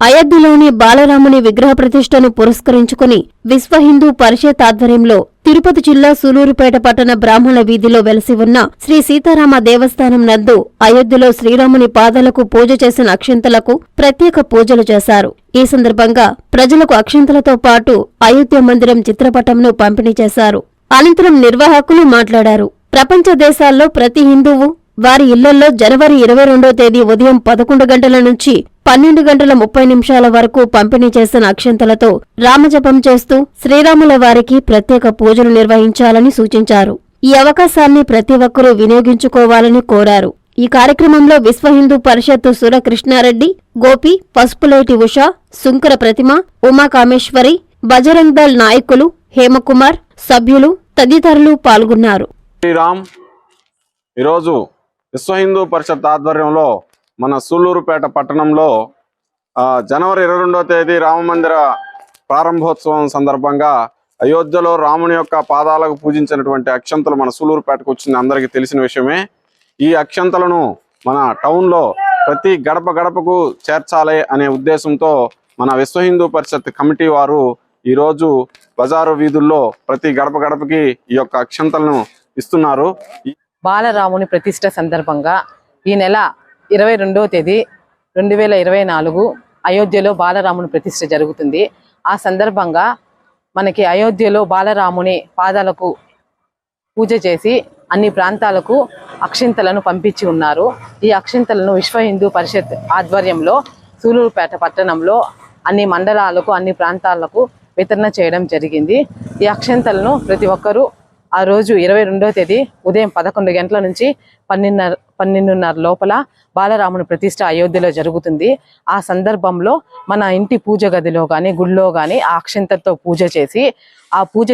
అయోధ్యలోని బాలరాముని విగ్రహ ప్రతిష్టను పురస్కరించుకుని విశ్వ హిందూ పరిషత్ ఆధ్వర్యంలో తిరుపతి జిల్లా సూలూరుపేట పట్టణ బ్రాహ్మణ వీధిలో వెలసి ఉన్న శ్రీ సీతారామ దేవస్థానం నందు అయోధ్యలో శ్రీరాముని పాదాలకు పూజ చేసిన అక్షింతలకు ప్రత్యేక పూజలు చేశారు. ఈ సందర్భంగా ప్రజలకు అక్షింతలతో పాటు అయోధ్య మందిరం చిత్రపటంను పంపిణీ చేశారు. అనంతరం నిర్వాహకులు మాట్లాడారు. ప్రపంచ దేశాల్లో ప్రతి హిందువు వారి ఇళ్ళలో జనవరి ఇరవై రెండో తేదీ ఉదయం పదకొండు గంటల నుంచి పన్నెండు గంటల ముప్పై నిమిషాల వరకు పంపిణీ చేసిన అక్షంతలతో రామజపం చేస్తూ శ్రీరాముల వారికి ప్రత్యేక పూజలు నిర్వహించాలని సూచించారు. ఈ అవకాశాన్ని ప్రతి ఒక్కరూ వినియోగించుకోవాలని కోరారు. ఈ కార్యక్రమంలో విశ్వ హిందూ పరిషత్తు సురకృష్ణారెడ్డి గోపి పసుపులేటి ఉష సుంకర ప్రతిమ ఉమా కామేశ్వరి బజరంగ్ దళ్ నాయకులు హేమకుమార్ సభ్యులు తదితరులు పాల్గొన్నారు. శ్రీరామ్ ఈరోజు విశ్వ హిందూ పరిషత్ ఆధ్వర్యంలో మన సూళ్ళూరుపేట పట్టణంలో ఆ, జనవరి ఇరవై రెండవ తేదీ రామమందిర ప్రారంభోత్సవం సందర్భంగా అయోధ్యలో రాముని యొక్క పాదాలకు పూజించినటువంటి అక్షంతలు మన సూళ్ళూరుపేటకు వచ్చింది. అందరికీ తెలిసిన విషయమే. ఈ అక్షంతలను మన టౌన్లో ప్రతి గడప గడపకు చేర్చాలి అనే ఉద్దేశంతో మన విశ్వ హిందూ పరిషత్ కమిటీ వారు ఈరోజు బజారు వీధుల్లో ప్రతి గడప గడపకి ఈ యొక్క అక్షంతలను ఇస్తున్నారు. బాలరాముని ప్రతిష్ట సందర్భంగా ఈ నెల ఇరవై రెండవ తేదీ రెండు వేల ఇరవై నాలుగు అయోధ్యలో బాలరాముని ప్రతిష్ట జరుగుతుంది. ఆ సందర్భంగా మనకి అయోధ్యలో బాలరాముని పాదాలకు పూజ చేసి అన్ని ప్రాంతాలకు అక్షింతలను పంపించి ఉన్నారు. ఈ అక్షింతలను విశ్వ హిందూ పరిషత్ ఆధ్వర్యంలో సూలూరుపేట పట్టణంలో అన్ని మండలాలకు అన్ని ప్రాంతాలకు వితరణ చేయడం జరిగింది. ఈ అక్షింతలను ప్రతి ఒక్కరూ ఆ రోజు ఇరవై రెండవ తేదీ ఉదయం పదకొండు గంటల నుంచి పన్నెండున్నర పన్నెండున్నర లోపల బాలరాముని ప్రతిష్ట అయోధ్యలో జరుగుతుంది. ఆ సందర్భంలో మన ఇంటి పూజ గదిలో కానీ గుడిలో కానీ ఆ అక్షింతలతో పూజ చేసి ఆ పూజ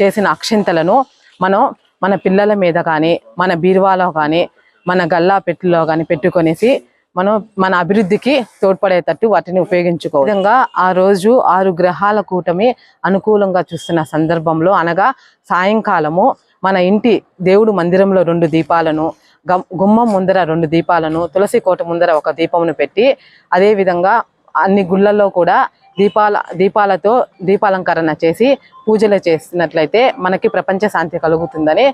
చేసిన అక్షింతలను మనం మన పిల్లల మీద కానీ మన బీరువాలో కానీ మన గల్లా పెట్టులో కానీ పెట్టుకొనేసి మనం మన అభివృద్ధికి తోడ్పడేటట్టు వాటిని ఉపయోగించుకో విధంగా ఆ రోజు ఆరు గ్రహాల కూటమి అనుకూలంగా చూస్తున్న సందర్భంలో అనగా సాయంకాలము మన ఇంటి దేవుడు మందిరంలో రెండు దీపాలను గుమ్మం ముందర రెండు దీపాలను తులసి కోట ముందర ఒక దీపమును పెట్టి అదేవిధంగా అన్ని గుళ్ళల్లో కూడా దీపాల దీపాలతో దీపాలంకరణ చేసి పూజలు చేసినట్లయితే మనకి ప్రపంచ శాంతి కలుగుతుందని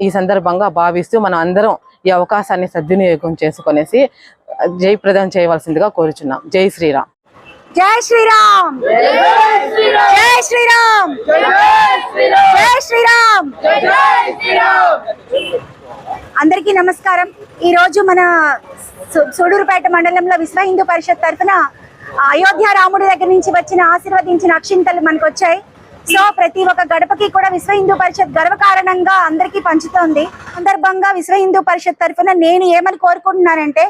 ఈ సందర్భంగా భావిస్తూ మనం అందరం ఈ అవకాశాన్ని సద్వినియోగం చేసుకునేసి జయప్రదం చేయవలసిందిగా కోరుచున్నాం. జై శ్రీరామ్. జై శ్రీరామ్. జై శ్రీరామ్. జై శ్రీరామ్. అందరికీ నమస్కారం. ఈ రోజు మన సు- సూడూరుపేట మండలంలో విశ్వ హిందూ పరిషత్ తరఫున అయోధ్య రాముడి దగ్గర నుంచి వచ్చిన ఆశీర్వదించిన అక్షింతలు మనకు వచ్చాయి సో ప్రతి ఒక్క గడపకి కూడా విశ్వ హిందూ పరిషత్ గర్వకారణంగా అందరికీ పంచుతోంది. సందర్భంగా విశ్వ హిందూ పరిషత్ తరఫున నేను ఏమని కోరుకుంటున్నానంటే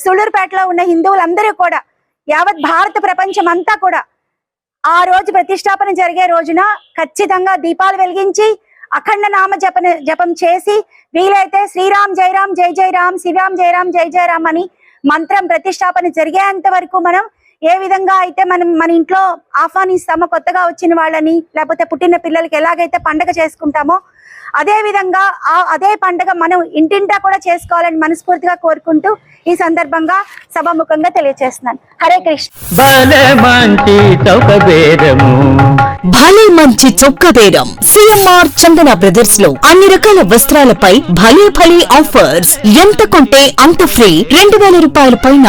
సూళ్ళూరుపేటలో ఉన్న హిందువులందరూ కూడా యావత్ భారత ప్రపంచం అంతా కూడా ఆ రోజు ప్రతిష్టాపన జరిగే రోజున ఖచ్చితంగా దీపాలు వెలిగించి అఖండ నామ జపన జపం చేసి వీలైతే శ్రీరామ్ జయరామ్ జై జై రామ్ శ్రీరామ్ జయరామ్ జై జై రామ్ అని మంత్రం ప్రతిష్టాపన జరిగేంత వరకు మనం ఏ విధంగా అయితే మనం మన ఇంట్లో ఆహ్వానిస్తామో కొత్తగా వచ్చిన వాళ్ళని లేకపోతే పుట్టిన పిల్లలకి ఎలాగైతే పండగ చేసుకుంటామో అదే విధంగా ఆ అదే పండగ మనం ఇంటింటా కూడా చేసుకోవాలని మనస్ఫూర్తిగా కోరుకుంటూ ఈ సందర్భంగా సభాముఖంగా తెలియజేస్తున్నాను హరే కృష్ణ. భలే మంచి భలే చొక్క బేరం సిఎంఆర్ చందన బ్రదర్స్లో అన్ని రకాల వస్త్రాలపై భలే భలే ఆఫర్స్. ఎంత కొంటే అంత ఫ్రీ. రెండు వేల రూపాయల పైన